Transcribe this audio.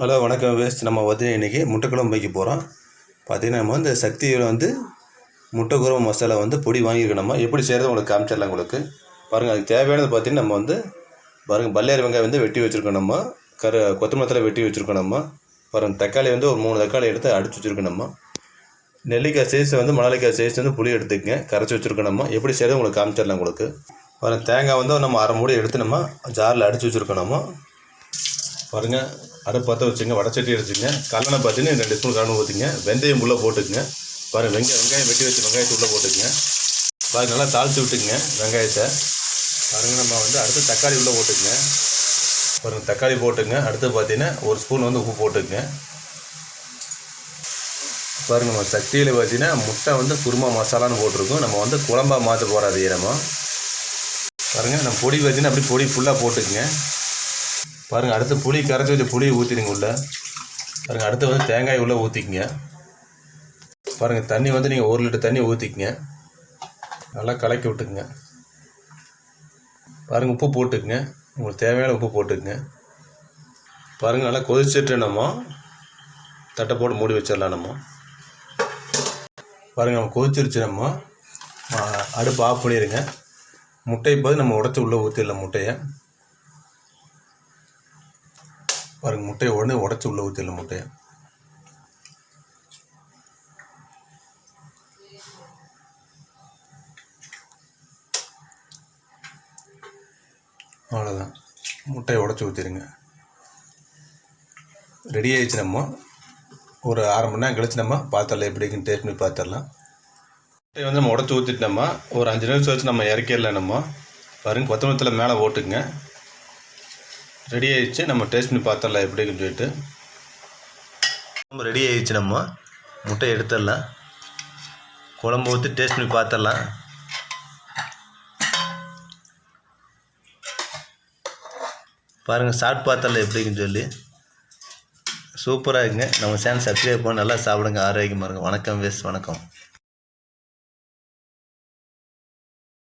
Hello வணக்கம் waste நம்ம வந்து இன்றைக்கி முட்டைக்குழம்பு வைக்க போகிறோம் பார்த்தீங்கன்னா நம்ம வந்து சக்தியில் வந்து முட்டைக்குழம்பு மசாலா வந்து பொடி வாங்கியிருக்கோம் நம்ம. எப்படி செய்கிறது உங்களுக்கு காமிச்சிடலாம் உங்களுக்கு. பாருங்கள் அதுக்கு தேவையானது பார்த்தீங்கன்னா நம்ம வந்து பாருங்கள் பல்லாரி வெங்காயம் வந்து வெட்டி வச்சுருக்கோம் நம்ம. கரு கொத்தமல்லி வெட்டி வச்சுருக்கோம் நம்ம. பாருங்கள் தக்காளி வந்து ஒரு மூணு தக்காளி எடுத்து அடிச்சு வச்சுருக்கோம் நம்ம. நெல்லிக்காய் சைஸ் வந்து மணலிக்காய் சைஸ் வந்து புளி எடுத்துக்கங்க. கரைச்சி வச்சுருக்கோம் நம்ம. எப்படி செய்கிறது உங்களுக்கு காமிச்சிடலாம் உங்களுக்கு. பாருங்கள் தேங்காய் வந்து நம்ம அரை மூடி எடுத்து நம்ம ஜாரில் அடித்து வச்சுருக்கோம் நம்ம. பாருங்கள் அடுப்பு பற்ற வச்சுங்க வடச்சட்டி எடுத்துங்க கல்லணை பார்த்தீங்கன்னா ரெண்டு ஸ்பூன் கலந்து ஊற்றிங்க வெந்தயம் உள்ளே போட்டுக்குங்க. பாருங்கள் வெங்காயம் வெங்காயம் வெட்டி வச்சு வெங்காயத்தை உள்ளே போட்டுக்குங்க. பாருங்க நல்லா தாளித்து விட்டுக்குங்க வெங்காயத்தை. பாருங்கள் நம்ம வந்து அடுத்து தக்காளி உள்ளே போட்டுக்குங்க. பாருங்கள் தக்காளி போட்டுங்க அடுத்து பார்த்தீங்கன்னா ஒரு ஸ்பூன் வந்து உப்பு போட்டுக்குங்க. பாருங்கள் நம்ம சக்தியில் பார்த்தீங்கன்னா முட்டை வந்து குருமா மசாலான்னு போட்டிருக்கோம். நம்ம வந்து குழம்பா மாற்ற போகிறாது ஈரமாக பாருங்கள் நம்ம பொடி பார்த்தீங்கன்னா அப்படி பொடி ஃபுல்லாக போட்டுக்குங்க. பாருங்கள் அடுத்து புளி கரைச்சி வச்ச புளியை ஊற்றிடுங்க உள்ள. பாருங்கள் அடுத்து வந்து தேங்காய் உள்ளே ஊற்றிக்கிங்க பாருங்கள் தண்ணி வந்து நீங்கள் ஒரு லிட்டர் தண்ணி ஊற்றிக்கிங்க நல்லா கலக்கி விட்டுக்குங்க. பாருங்கள் உப்பு போட்டுக்குங்க. உங்களுக்கு தேவையான உப்பு போட்டுக்குங்க. பாருங்கள் நல்லா கொதிச்சுட்டு நம்ம தட்டை போட்டு மூடி வச்சிடலாம் நம்ம. பாருங்கள் நம்ம கொதிச்சிருச்சு நம்ம. அடுப்பு ஆஃப் பண்ணிடுங்க. முட்டையை பார்த்து நம்ம உடச்சி உள்ளே ஊற்றிடலாம் முட்டையை. பாருங்க முட்டையை உடனே உடச்சி உள்ளே ஊற்றிடலாம் முட்டையை. அவ்வளோதான் முட்டையை உடச்சி ஊற்றிடுங்க ரெடி ஆயிடுச்சு நம்ம. ஒரு அரை மணி நேரம் கழிச்சு நம்ம பார்த்துடலாம் எப்படி இருக்குன்னு டேஸ்ட் பண்ணி பார்த்துடலாம் முட்டையை வந்து நம்ம உடச்சி ஊற்றிட்டோமா ஒரு அஞ்சு நிமிஷம் வச்சு நம்ம இறக்கிடலாம் நம்ம. பாருங்க கொத்தமல்லத்தில் மேலே ஓட்டுங்க ரெடி ஆகிடுச்சு நம்ம டேஸ்ட் பண்ணி பார்த்துடலாம் எப்படி இருக்குன்னு சொல்லிட்டு. நம்ம ரெடி ஆகிடுச்சு நம்ம. முட்டை எடுத்துடலாம். குழம்பு ஊற்றி டேஸ்ட் பண்ணி பார்த்துடலாம் பாருங்கள் சாப்பிட்டு பார்த்துடலாம் எப்படி இருக்குன்னு சொல்லி. சூப்பராக இருக்குங்க. நம்ம சேனல் சப்ஸ்கிரைப் பண்ணி நல்லா சாப்பிடுங்க. ஆரோக்கியமாக இருங்க. வணக்கம் வேஸ் வணக்கம்.